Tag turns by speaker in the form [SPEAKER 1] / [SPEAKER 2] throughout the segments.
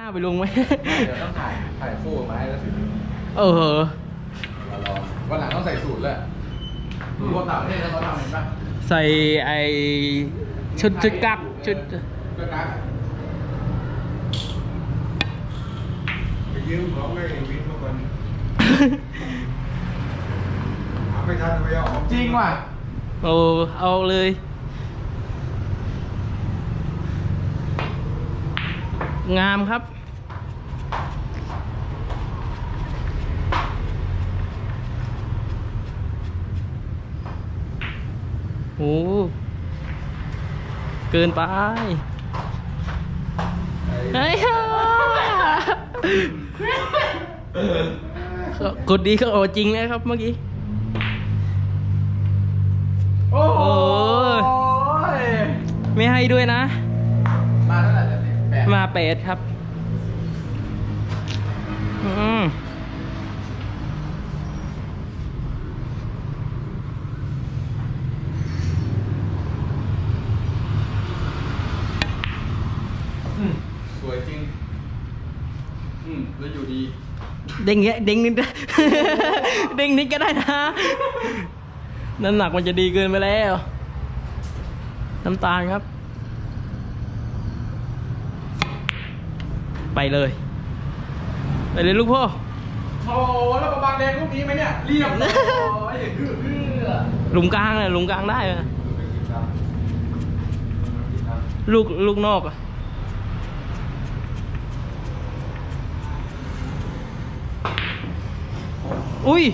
[SPEAKER 1] หน้าไปลุงไหม
[SPEAKER 2] เดี๋ยวต้องถ่ายถ่ายคู่มาให้แล้วสิ
[SPEAKER 1] เออ
[SPEAKER 2] เราลองวันหลังต้องใส่สูตรเลยดูพวกต่างประเทศเขาทำเห็นปะ
[SPEAKER 1] ใส่ไอชุดชุดกักชุด
[SPEAKER 2] เพื่อกัก
[SPEAKER 3] ไปยืมของไอ้วินมาก่อนหาไม่ทันไปเอาของ
[SPEAKER 2] จริงว่ะ
[SPEAKER 1] โอ้เอาเลย งามครับ โอ้เกินไปเฮ้ยกดดีก็โอาจริงเลยครับเมื่อกี้
[SPEAKER 2] โอ้โห
[SPEAKER 1] ยไม่ให้ด้วยนะ
[SPEAKER 2] มาเป็
[SPEAKER 1] ดครับอืม
[SPEAKER 2] อืมสวยจริง อืมแล้วอยู่ดี
[SPEAKER 1] เด้งเงี้ยเด้งนิดนะเด้งนิดก็ได้นะ น้ำหนักมันจะดีเกินไปแล้ว น้ำตาลครับ ไปเลย ไปเลยลูกพ่อ
[SPEAKER 2] โอ้โหแล้วประบางแดงลูกนี้ไหมเนี่ยเรียบร้อยฮือฮือ
[SPEAKER 1] หลุมกลางเลยหลุมกลางได้ไหม
[SPEAKER 3] ไปกินตามกินตาม
[SPEAKER 1] ลูกลูกนอกอะอุ้ย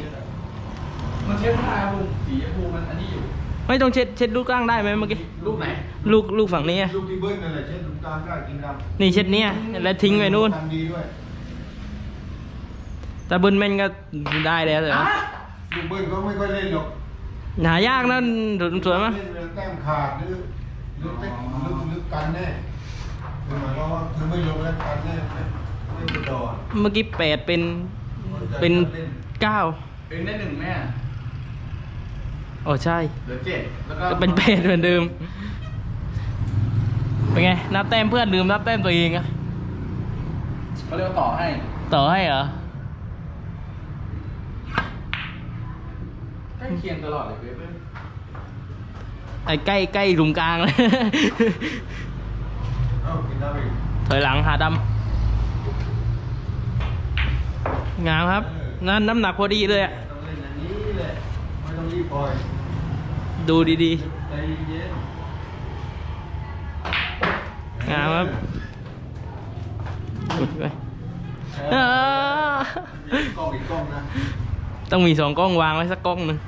[SPEAKER 2] มันเช็ดผ้าครับลุงสีชมพูมันอันนี้อยู่
[SPEAKER 1] ไม่ต้องเช็ดเช็ดลูกกลางได้ไหมเมื่อกี้
[SPEAKER 2] ลูกไหน
[SPEAKER 1] ลูกลูกฝั่งนี้อะ
[SPEAKER 3] ลูกที่เบิ้ลนั่นแหละเช่นลูกตาลได้กินตาม
[SPEAKER 1] นี่เช็ดเนี้ยแล้วทิ้งไว้นู่น
[SPEAKER 3] ทำดีด้วย
[SPEAKER 1] แต่เบิร์นแมนก็ได้แล้วแต่ว่า
[SPEAKER 2] อะ
[SPEAKER 3] ลูกเบิ้ลก็ไม่ค่อยเล่นหรอก
[SPEAKER 1] หายากนะสวยมั้ย
[SPEAKER 3] เล่นเวลาแต้มขาดหรือหรือเต็มหรือหรือกันแน่คือหมายความว่าคือไม่ลงแล้วกันแน่ไม่ไม่ติดต่อ
[SPEAKER 1] เมื่อกี้แปดเป็นเป็นเก้า
[SPEAKER 2] เป็นได้หนึ่งแม่
[SPEAKER 1] โอ้ใช่
[SPEAKER 2] เหลือเจ็ดแล้วก็
[SPEAKER 1] ก็เป็นแปดเหมือนเดิม เป็นไง นับแต้มเพื่อนลืมนับแต้มตัวเองอะ
[SPEAKER 2] เขาเรียกว่าต่อให้
[SPEAKER 1] ต่อให้เหรอ
[SPEAKER 2] ใกล้เคียงตลอดเลยเว้ยเว้ย
[SPEAKER 1] ไอ้ใกล้ใกล้หลุมกลางเลย
[SPEAKER 3] เอ้ากินตามอีก
[SPEAKER 1] ถอยหลังหาดำงามครับ นั่นน้ำหนักพอดีเลยอะ
[SPEAKER 3] ต้องเล่นอันนี้แหละไม่ต้องรีบปล่อย
[SPEAKER 1] ดูดี
[SPEAKER 3] ใจเย็น
[SPEAKER 1] ๆงามครับอุ๊ยไป
[SPEAKER 3] เอ
[SPEAKER 1] อ่า
[SPEAKER 3] อกล้องอีกกล้องนะ
[SPEAKER 1] ต้องมีสองกล้องวางไว้สักกล้องหนึ่ง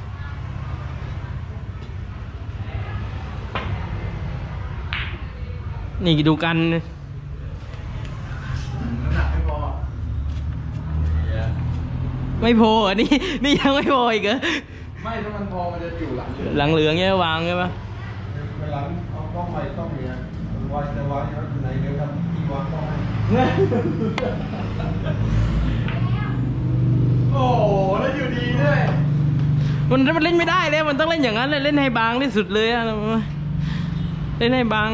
[SPEAKER 1] นี่ดูกัน
[SPEAKER 2] อืมน้ำหนักไม่พอเหี้ย
[SPEAKER 1] ไม่พออะนี่นี่ยังไม่พออีกเหรอ
[SPEAKER 2] ไม่ถ้ามันพอมันจะอยู่หลังอยู่
[SPEAKER 1] หลังเหลืองเงี้ยวางใช่ปะ
[SPEAKER 3] เวลาเอากล้องใหม่กล้องเนี่ยไว้จะไว้ไหนเดี๋ยวทำที่วางกล้องให้
[SPEAKER 2] โอ้โหแล้วอยู่ดีด้วย
[SPEAKER 1] มันมันเล่นไม่ได้เลยมันต้องเล่นอย่างนั้นเลยเล่นให้บางที่สุดเลยอะเล่นให้บาง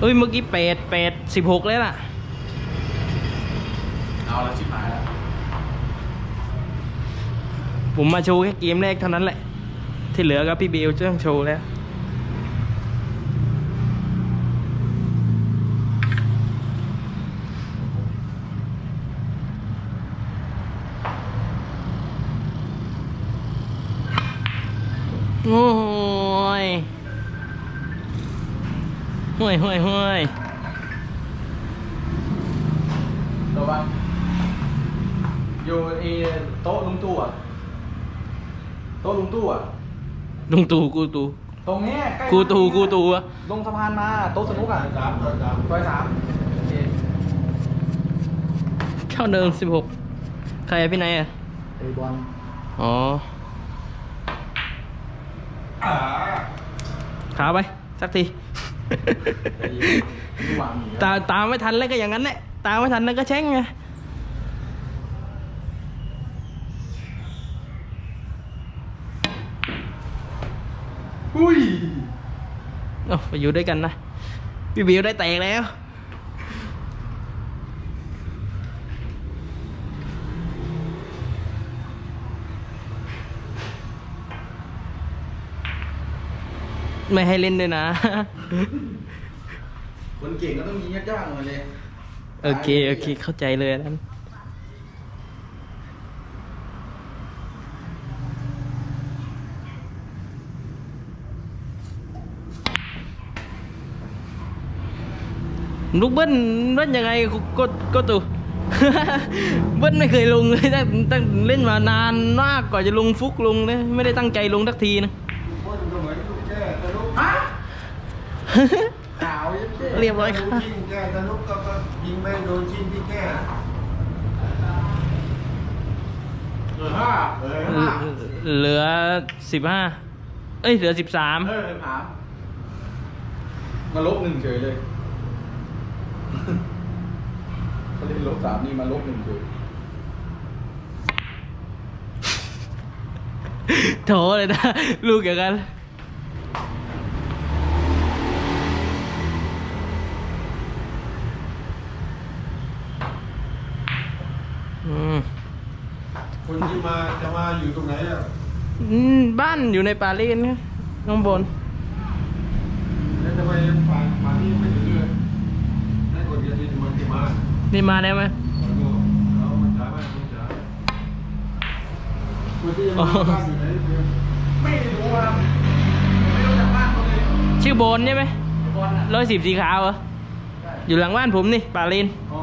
[SPEAKER 1] เอ้ยเมื่อกี้แปดแปดสิบหกเลยล่ะ
[SPEAKER 2] เอาแล้วชิบหายแล้ว
[SPEAKER 1] ผมมาโชว์แค่เกมแรกเท่านั้นแหละ ที่เหลือก็พี่เบลจะต้องโชว์แล้วโอ้ยห่วยห่วยห่วย
[SPEAKER 2] ตัวบ้างอยู่ไอ้โต๊ะลุงตู่อะ โต๊ะลุงตู่อะ
[SPEAKER 1] ลุงตู่กูตู่
[SPEAKER 2] ตรงเนี้ยใกล้
[SPEAKER 1] กูตู่กูตู่อะ
[SPEAKER 2] ลงสะพานมาโต๊ะสนุกอะ
[SPEAKER 3] สามต่อสาม
[SPEAKER 2] ซอยสามโอเค
[SPEAKER 1] เข้าเดิมสิบหกใครอะพี่นายอะ
[SPEAKER 2] ไอ้บอล
[SPEAKER 1] อ๋อ
[SPEAKER 3] อ่า
[SPEAKER 1] ขาไปสักที
[SPEAKER 2] ไอ้นี่วางหนี
[SPEAKER 1] ตาตามไม่ทันแล้วก็อย่างนั้นแหละตามไม่ทันแล้วก็แช่งไง
[SPEAKER 2] อุ้ย
[SPEAKER 1] เอาไปอยู่ด้วยกันนะ พี่บิวได้แตกแล้ว ไม่ให้เล่นด้วยนะ
[SPEAKER 2] คนเก่งก็ต้องยิงยากๆหน่อยเลย
[SPEAKER 1] โอเค โอเค เข้าใจเลยนั้น ลูกเบิ้ลเบิ้ลยังไงก็ก็ก็ตู เบิ้ลไม่เคยลงเลยตั้งตั้งเล่นมานานมากกว่าจะลงฟุกลงเลยไม่ได้ตั้งใจลงทักทีนะ
[SPEAKER 3] คนก็เหมือนลูกแก้ตะลุก
[SPEAKER 2] ฮะขาวยังเท่
[SPEAKER 1] เรียบร้อยครับ
[SPEAKER 3] ชิงแก้ตะลุกก็ก็ยิงไม่โดนชิงที่แก้
[SPEAKER 2] เหลือห้าเหลือห้า
[SPEAKER 1] เหลือสิบห้าเอ้ยเหลือสิบสาม
[SPEAKER 2] เออถามมาลบหนึ่งเฉยเลย เขาเล่นลบสามนี่มาลบหนึ่งเฉย
[SPEAKER 1] โถเลยนะ ลูกอย่างกันอืม
[SPEAKER 3] คนที่มาจะมาอยู่ตรงไหนอะ
[SPEAKER 1] อืมบ้านอยู่ในป่าเลนครับข้างบน
[SPEAKER 3] แล้วทำไมฝ่ายฝ่ายนี้ไม่ถึงเลยให้คนเดียวที่มันที่มา
[SPEAKER 1] นี่มาได้ไหม
[SPEAKER 3] ขอดูเอามันจ่ายไหมมันจ่ายคนที่จะมาบ้านอยู่ไหนเพียง
[SPEAKER 2] ไม่รู้ว่าไม่รู้จักบ้านเขาเลย
[SPEAKER 1] ชื่อโบนใช่ไหม
[SPEAKER 2] บอลอะ
[SPEAKER 1] ร้อยสิบสีขาวเหรอ
[SPEAKER 2] ใช่
[SPEAKER 1] อยู่หลังบ้านผมนี่ป่าเลน
[SPEAKER 3] อ๋อ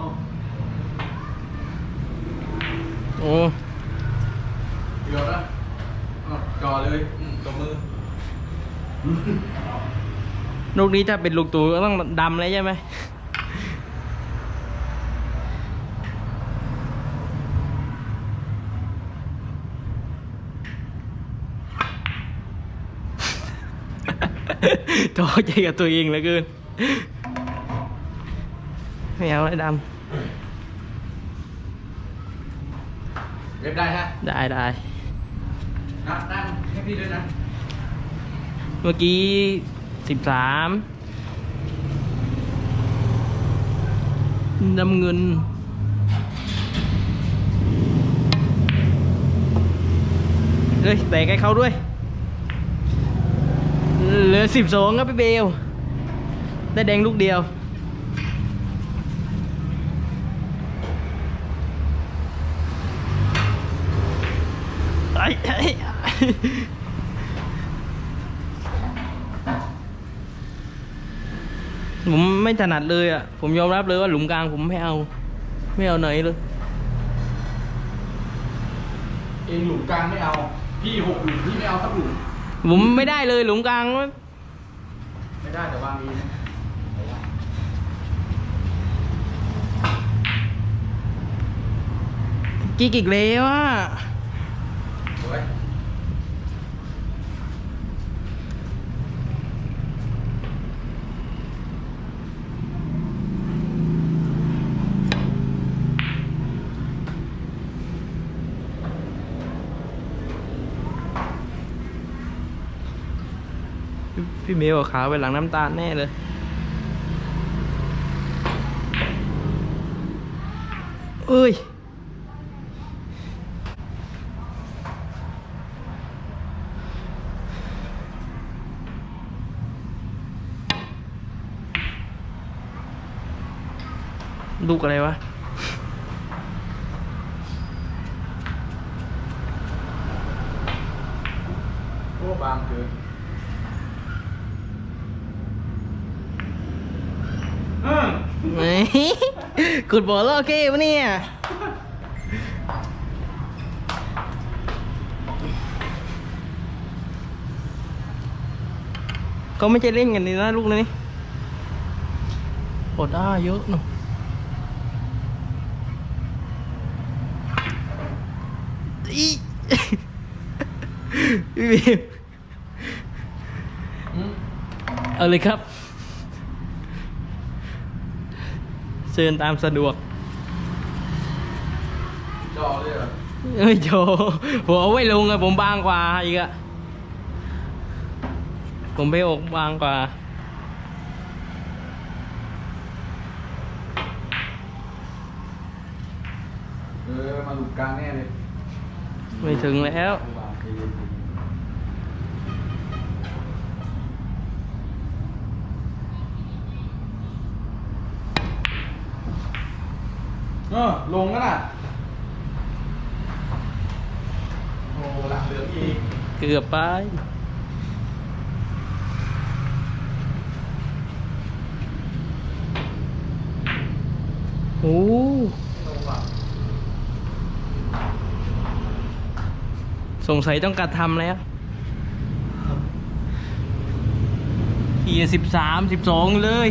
[SPEAKER 1] โอ้
[SPEAKER 2] เดี๋ยวนะอะจ่อเลยอืมตบมือ
[SPEAKER 1] ลูกนี้ถ้าเป็นลูกตู่ก็ต้องดำเลยใช่ไหม ท้อใจกับตัวเองเหลือเกินไม่เอาเลยด
[SPEAKER 2] เว็บได้ฮะำ
[SPEAKER 1] ได้ได้
[SPEAKER 2] นับนั่งให้พี่ด้วยนะ
[SPEAKER 1] เมื่อกี้สิบสามน้ำเงินเฮ้ยแตกให้เขาด้วย เหลือสิบสองครับพี่เบล ได้แดงลูกเดียวไอ้ไอ้ผมไม่ถนัดเลยอะ ผมยอมรับเลยว่าหลุมกลางผมไม่เอา ไม่เอาไหนเลย
[SPEAKER 2] เองหลุมกลางไม่เอา พี่หกหลุมพี่ไม่เอาสักหลุม
[SPEAKER 1] ผมไม่ได้เลยหลุมกลาง
[SPEAKER 2] ไม่ได้แต่วางนี้นะ
[SPEAKER 1] กิ๊กอีกแล้วอะ
[SPEAKER 2] โอ้ย
[SPEAKER 1] พี่เมลขาไปหลังน้ำตาลแน่เลย เอ้ย ลูกอะไรวะ
[SPEAKER 2] โอ้บางเกินอื ม
[SPEAKER 1] เฮ้ยขุดบ่อล่อเก้ปะเนี่ยก็ไม่ใช่เล่นกันนี่นะลูกนี้อดอ้าเยอะหนูอีพี่บีม
[SPEAKER 2] อืม
[SPEAKER 1] เอาเลยครับ เชิญตามสะดวก
[SPEAKER 2] จอเลยเหรอ
[SPEAKER 1] เอ้ยโจหัวไม่ลงอะผมบางกว่าอีกอะผมไปอกบางกว่าเอ
[SPEAKER 2] อมาหลุดกลางแน่เลย
[SPEAKER 1] ไม่ถึงแล้ว
[SPEAKER 2] เย็นๆเออ ลงกันอะ โอ้หลังเหลืองอีก
[SPEAKER 1] เกือบไป โอ้
[SPEAKER 2] ลงว่ะ
[SPEAKER 1] สงสัยต้องกัดทำแล้วทีสิบสามสิบสองเลย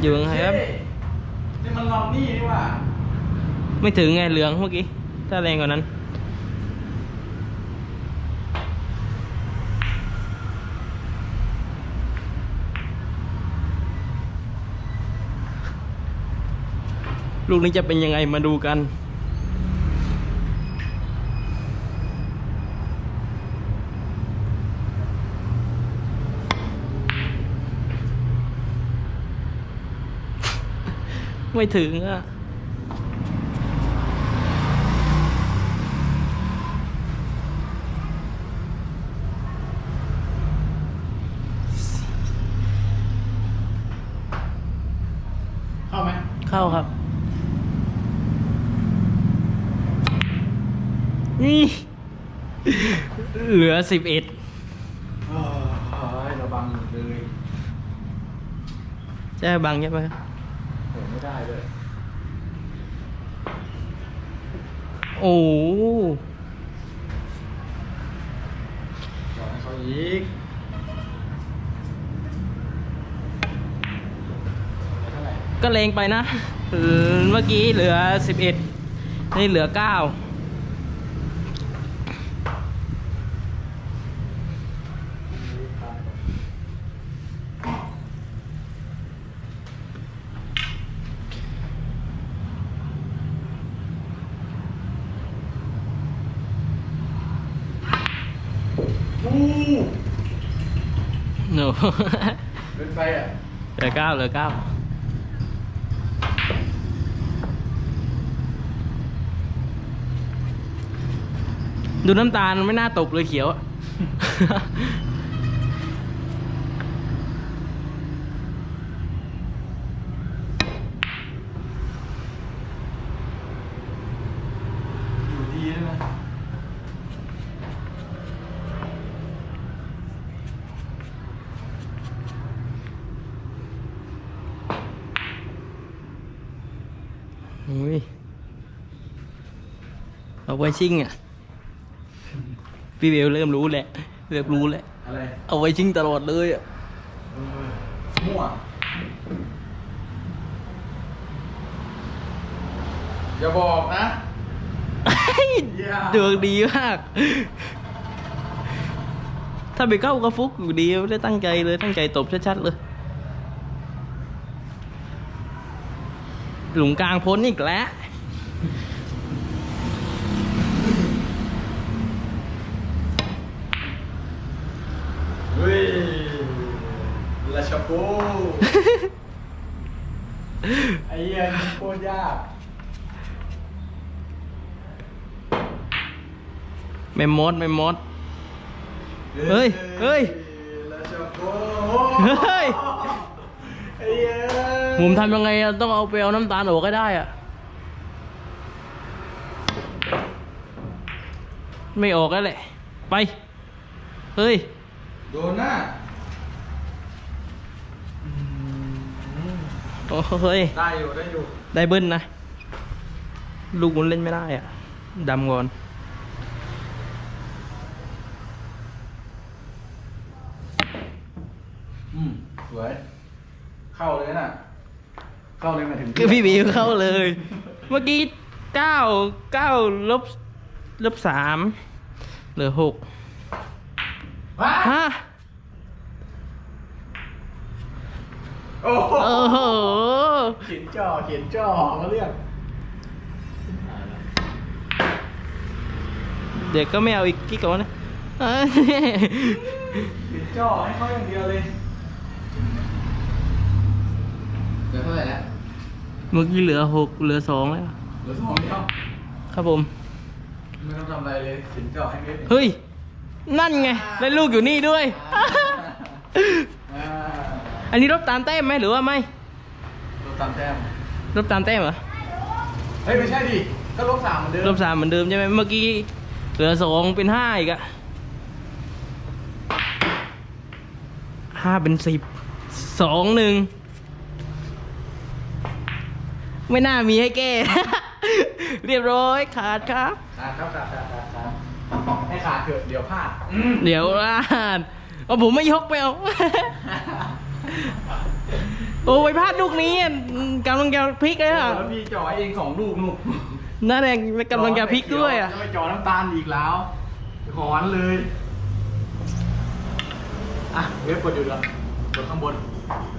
[SPEAKER 1] อยู่ยังไงครับ
[SPEAKER 2] เฮ้ยนี่มันลองนี่นี่หว่า
[SPEAKER 1] ไม่ถึงไงเหลืองเมื่อกี้ ถ้าแรงกว่านั้น ลูกนี้จะเป็นยังไงมาดูกัน ไม่ถึงอะ
[SPEAKER 2] เข้าไหม
[SPEAKER 1] เข้าครับ นี่ เหลือสิบเอ็ด
[SPEAKER 2] เอ้ยระบังหมดเลย
[SPEAKER 1] ใช่บังใช่ไหมครับ
[SPEAKER 2] โห ไม่ได้เลย
[SPEAKER 1] โอ้
[SPEAKER 2] ก็เล
[SPEAKER 1] งไปนะเมื่อกี้เหลือสิบเอ็ดนี่เหลือเก้า
[SPEAKER 2] เป็นไปอะ
[SPEAKER 1] เหลือเก้าเหลือเก้าดูน้ำตาลไม่น่าตกเลยเขียวอะ
[SPEAKER 2] อยู่ดีใช่ไหม
[SPEAKER 1] อุ้ยเอาไว้ชิ่งอะ พี่เบลเริ่มรู้แหละเริ่มรู้แล้ว
[SPEAKER 2] อะไร
[SPEAKER 1] เอาไว้ชิ่งตลอดเลยอะ
[SPEAKER 2] เออมั่วอย่าบอกนะเยี่ยม
[SPEAKER 1] ดวงดีมาก ถ้าไปเข้าก็ฟุกอยู่ดีไม่ได้ตั้งใจเลยตั้งใจตบชัดๆเลย หลุมกลางพ้นอีกแล้ว
[SPEAKER 2] เฮ้ยลาชาโปไอ้เหี้ยนี่โคตรยาก
[SPEAKER 1] ไม่มดไม่มด เฮ้ย เฮ้ย
[SPEAKER 2] ลาชาโป
[SPEAKER 1] เฮ้ย
[SPEAKER 2] ไอ้เหี้ย
[SPEAKER 1] ผมทำยังไงอะต้องเอาไปเอาน้ำตาลออกก็ได้อะไม่ออกแล้วแหละ ไป เฮ้ย
[SPEAKER 2] โดนหน้า
[SPEAKER 1] โอ้เฮ้ย
[SPEAKER 2] ได้อยู่ ได้อยู่
[SPEAKER 1] ได้เบิ้ลนะ ลูกมันเล่นไม่ได้อะดำก่อน
[SPEAKER 2] อืม สวย เข้าเลยน่ะ เข้าเลยหมายถึง
[SPEAKER 1] คือพี่บีเข้าเลย เมื่อกี้เก้าเก้าลบลบสามเหลือหก
[SPEAKER 2] ว้า
[SPEAKER 1] ฮะ
[SPEAKER 2] โอ้โห
[SPEAKER 1] โอ้โห
[SPEAKER 2] เขียนจ่อเขียนจ่อเขาเรียก
[SPEAKER 1] เด็กก็ไม่เอาอีกกี่ก่อนนะเอ้ย
[SPEAKER 2] เขียนจ่อให้เขาอย่างเดียวเลย ลือเท่าไหร่แล้ว
[SPEAKER 1] เมื่อกี้เหลือหกเหลือสองแล้ว
[SPEAKER 2] เหลือสองเดียว
[SPEAKER 1] ครับผม
[SPEAKER 2] ไม่ต้องทำอะไรเลยสินเก่าให้เม็ด
[SPEAKER 1] เฮ้ย นั่นไง ได้ลูกอยู่นี่ด้วย
[SPEAKER 2] อ่า
[SPEAKER 1] อันนี้รบตามแต้มไหมหรือว่าไม่
[SPEAKER 2] ลบตามแต้ม
[SPEAKER 1] รบตามแต้มเหรอ
[SPEAKER 2] เฮ้ย ไม่ใช่ดิ ก็ลบสามเหมือนเดิม
[SPEAKER 1] รบสามเหมือนเดิมใช่ไหมเมื่อกี้เหลือสองเป็นห้าอีกอะห้าเป็นสิบสองหนึ่ง ไม่น่ามีให้แก้ เรียบร้อยขาดครับ
[SPEAKER 2] ขาดครับขาดขาดขาดขาดให้ขาดเถอะเดี๋ยวพลาด
[SPEAKER 1] เดี๋ยวอ่านเอาผมไม่ยกไปเอา โอ้ยพลาดลูกนี้อะกำลังจะพลิกเลยอะ
[SPEAKER 2] แล้วพี่จ่อเองสองลูกนู่น
[SPEAKER 1] นั่นเองกำลังจะพลิกด้วยอะ
[SPEAKER 2] จะไปจ่อน้ำตาลอีกแล้วหอนเลย อะเว็บกดอยู่เหรอกดข้างบนเนี่ย